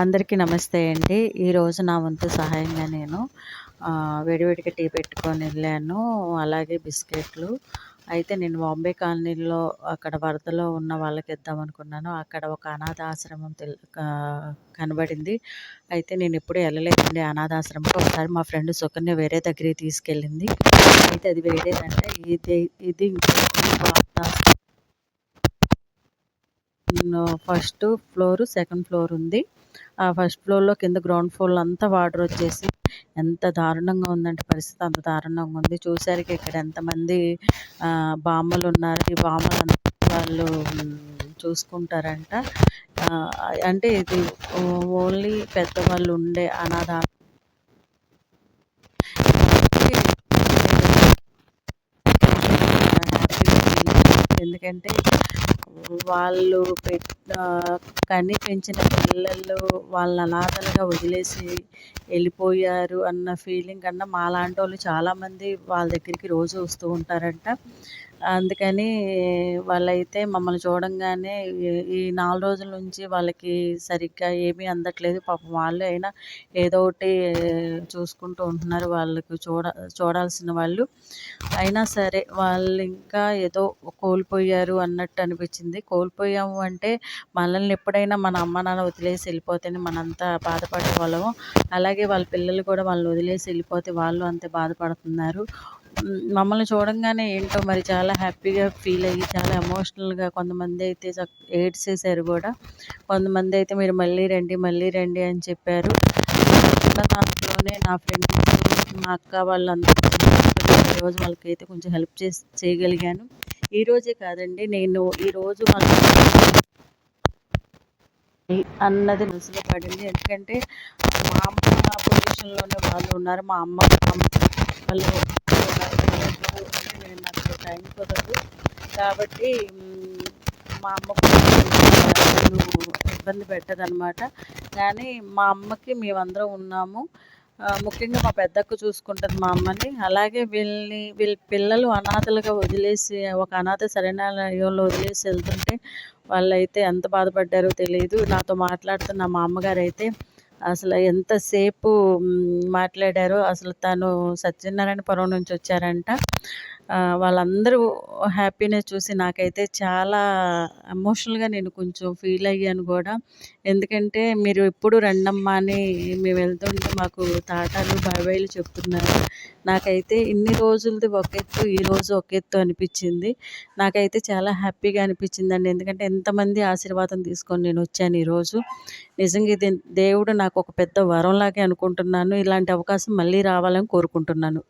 అందరికీ నమస్తే అండి. ఈరోజు నా వంతు సహాయంగా నేను వేడివేడిగా టీ పెట్టుకొని వెళ్ళాను. అలాగే బిస్కెట్లు. అయితే నేను బాంబే కాలనీలో అక్కడ వరదలో ఉన్న వాళ్ళకి ఇద్దాం అనుకున్నాను. అక్కడ ఒక అనాథ ఆశ్రమం తెల్ కనబడింది. అయితే నేను ఎప్పుడూ వెళ్ళలేదండి అనాథాశ్రమంకి. ఒకసారి మా ఫ్రెండ్ సుకన్య వేరే దగ్గరికి తీసుకెళ్ళింది. అయితే అది వేరేదంటే ఇది ఇది ఫస్ట్ ఫ్లోర్ సెకండ్ ఫ్లోర్ ఉంది. ఆ ఫస్ట్ ఫ్లోర్లో కింద గ్రౌండ్ ఫ్లోర్లో అంతా వాటర్ వచ్చేసి ఎంత దారుణంగా ఉందంటే పరిస్థితి అంత దారుణంగా ఉంది. చూసారికి ఇక్కడ ఎంతమంది బామ్మలు ఉన్నారు. ఈ బామ్మలు వాళ్ళు చూసుకుంటారంట. అంటే ఇది ఓన్లీ పెద్దవాళ్ళు ఉండే అనాథ ఎందుకంటే వాళ్ళు పెట్ కని పెంచిన పిల్లలు వాళ్ళని అనాథలుగా వదిలేసి వెళ్ళిపోయారు అన్న ఫీలింగ్ కన్నా మాలాంటి వాళ్ళు చాలామంది వాళ్ళ దగ్గరికి రోజు వస్తూ ఉంటారంట. అందుకని వాళ్ళైతే మమ్మల్ని చూడంగానే ఈ నాలుగు రోజుల నుంచి వాళ్ళకి సరిగ్గా ఏమీ అందట్లేదు. పాపం వాళ్ళు అయినా ఏదో ఒకటి చూసుకుంటూ ఉంటున్నారు వాళ్ళకు చూడ చూడాల్సిన వాళ్ళు. అయినా సరే వాళ్ళు ఇంకా ఏదో కోల్పోయారు అన్నట్టు అనిపించింది. కోల్పోయాము అంటే మనల్ని ఎప్పుడైనా మన అమ్మ నాన్న వదిలేసి వెళ్ళిపోతేనే మనంతా బాధపడే వాళ్ళము. అలాగే వాళ్ళ పిల్లలు కూడా వాళ్ళని వదిలేసి వెళ్ళిపోతే వాళ్ళు అంతే బాధపడుతున్నారు. మమ్మల్ని చూడంగానే ఏంటో మరి చాలా హ్యాపీగా ఫీల్ అయ్యి చాలా ఎమోషనల్గా కొంతమంది అయితే ఏడ్చేసారు కూడా. కొంతమంది అయితే మీరు మళ్ళీ రండి మళ్ళీ రండి అని చెప్పారు. దాంట్లోనే నా ఫ్రెండ్స్ మా అక్క వాళ్ళందరూ ఈరోజు వాళ్ళకైతే కొంచెం హెల్ప్ చేసి చేయగలిగాను. ఈరోజే కాదండి నేను ఈరోజు అన్నది మనసులో పడింది. ఎందుకంటే మా అమ్మ పొజిషన్లోనే వాళ్ళు ఉన్నారు. మా అమ్మ వాళ్ళు టైం కుదరదు. కాబట్టి మా అమ్మకు ఇబ్బంది పెట్టదనమాట కానీ మా అమ్మకి మేమందరం ఉన్నాము. ముఖ్యంగా మా పెద్దక్క చూసుకుంటుంది మా అమ్మని. అలాగే వీళ్ళని వీళ్ళ పిల్లలు అనాథలుగా వదిలేసి ఒక అనాథ శరణాలయంలో వదిలేసి వెళ్తుంటే వాళ్ళైతే ఎంత బాధపడ్డారో తెలియదు. నాతో మాట్లాడుతున్న మా అమ్మగారు అయితే అసలు ఎంతసేపు మాట్లాడారో అసలు తను సత్యనారాయణపురం నుంచి వచ్చారంట. వాళ్ళందరూ హ్యాపీనెస్ చూసి నాకైతే చాలా ఎమోషనల్గా నేను కొంచెం ఫీల్ అయ్యాను కూడా. ఎందుకంటే మీరు ఎప్పుడు రండమ్మా అని మేము వెళ్తుంటే మాకు తాటాలు బాబాయిలు చెప్తున్నారు. నాకైతే ఇన్ని రోజులది ఒక ఎత్తు ఈరోజు ఒక ఎత్తు అనిపించింది. నాకైతే చాలా హ్యాపీగా అనిపించిందండి. ఎందుకంటే ఎంతమంది ఆశీర్వాదం తీసుకొని నేను వచ్చాను ఈరోజు. నిజంగా ఇది దేవుడు నాకు ఒక పెద్ద వరంలాగే అనుకుంటున్నాను. ఇలాంటి అవకాశం మళ్ళీ రావాలని కోరుకుంటున్నాను.